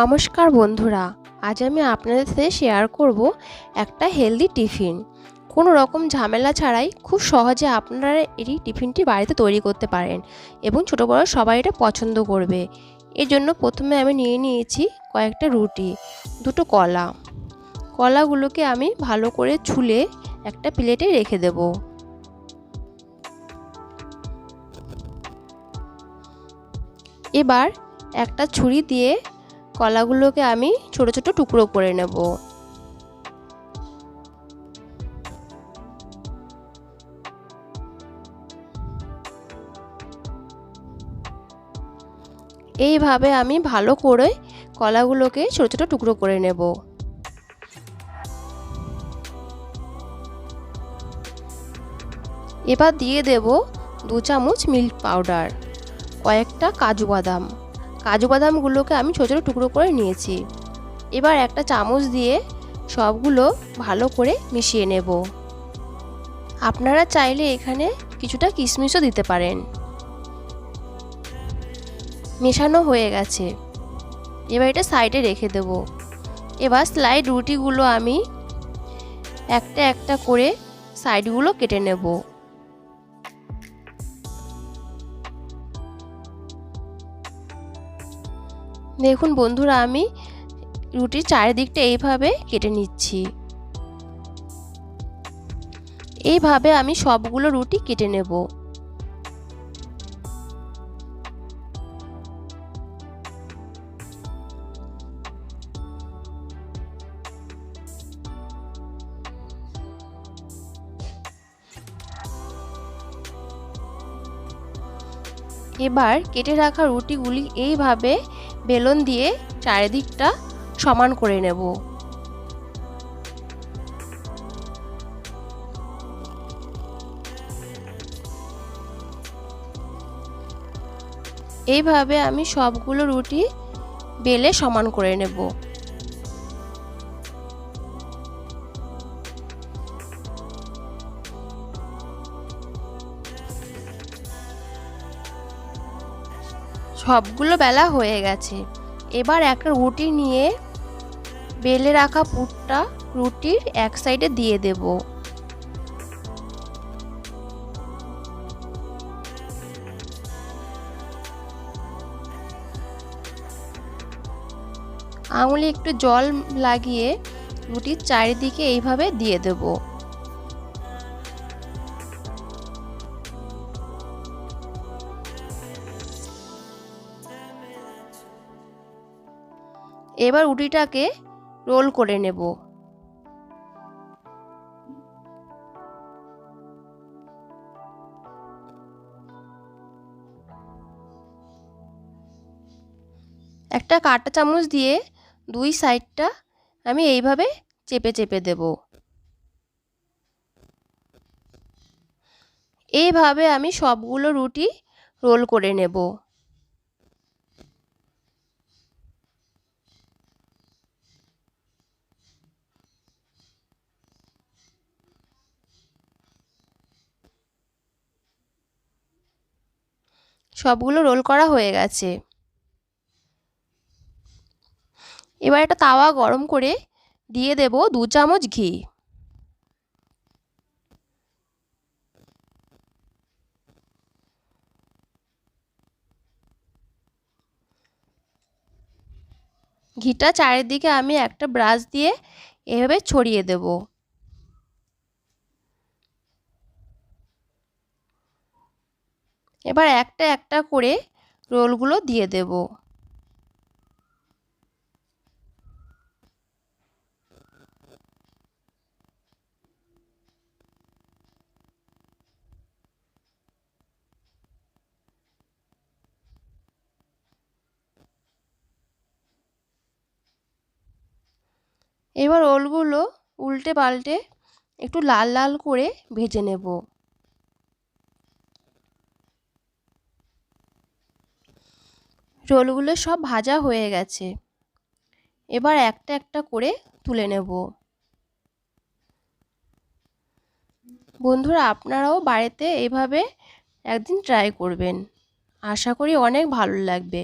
নমস্কার বন্ধুরা, আজ আমি আপনাদের সাথে শেয়ার করব একটা হেলদি টিফিন কোনো রকম ঝামেলা ছাড়াই খুব সহজে আপনারা এই টিফিনটি বাড়িতে তৈরি করতে পারেন এবং ছোটো বড়ো সবাই এটা পছন্দ করবে। এর জন্য প্রথমে আমি নিয়ে নিয়েছি কয়েকটা রুটি, দুটো কলা। কলাগুলোকে আমি ভালো করে ছুলে একটা প্লেটে রেখে দেব। এবার একটা ছুরি দিয়ে কলাগুলোকে আমি ছোট ছোট টুকরো করে নেব। এইভাবে আমি ভালো করে কলাগুলোকে ছোট ছোট টুকরো করে নেব। এবার দিয়ে দেব দু চামচ মিল্ক পাউডার, কয়েকটা কাজু বাদাম। কাজু বাদামগুলোকে আমি ছোটো ছোটো টুকরো করে নিয়েছি। এবার একটা চামচ দিয়ে সবগুলো ভালো করে মিশিয়ে নেব। আপনারা চাইলে এখানে কিছুটা কিশমিশও দিতে পারেন। মেশানো হয়ে গেছে। এবার এটা সাইডে রেখে দেব। এবার স্লাইড রুটিগুলো আমি একটা একটা করে সাইডগুলো কেটে নেব। দেখুন বন্ধুরা, আমি রুটির চারিদিকটা এইভাবে কেটে নিচ্ছি। এইভাবে আমি সবগুলো রুটি কেটে নেব। এবার কেটে রাখা রুটিগুলি এইভাবে বেলন দিয়ে চারিদিকটা সমান করে নেব। এইভাবে আমি সবগুলো রুটি বেলে সমান করে নেব। সবগুলো বেলা হয়ে গেছে। এবার একটা রুটি নিয়ে বেলে রাখা পুরটা রুটির এক সাইডে দিয়ে দেব। আঙুলে একটু জল লাগিয়ে রুটির চারিদিকে এইভাবে দিয়ে দেবো। এবার রুটিটাকে রোল করে নেব। একটা কাঁটা চামচ দিয়ে দুই সাইডটা আমি এইভাবে চেপে চেপে দেব। এইভাবে আমি সবগুলো রুটি রোল করে নেব। সবগুলো রোল করা হয়ে গেছে। এবার একটা তাওয়া গরম করে দিয়ে দেব দু চামচ ঘি। ঘিটা চারিদিকে আমি একটা ব্রাশ দিয়ে এভাবে ছড়িয়ে দেবো। এবার একটা একটা করে রোলগুলো দিয়ে দেব। এবার রোলগুলো উল্টে পাল্টে একটু লাল লাল করে ভেজে নেব। রোলগুলো সব ভাজা হয়ে গেছে। এবার একটা একটা করে তুলে নেব। বন্ধুরা, আপনারাও বাড়িতে এভাবে একদিন ট্রাই করবেন। আশা করি অনেক ভালো লাগবে।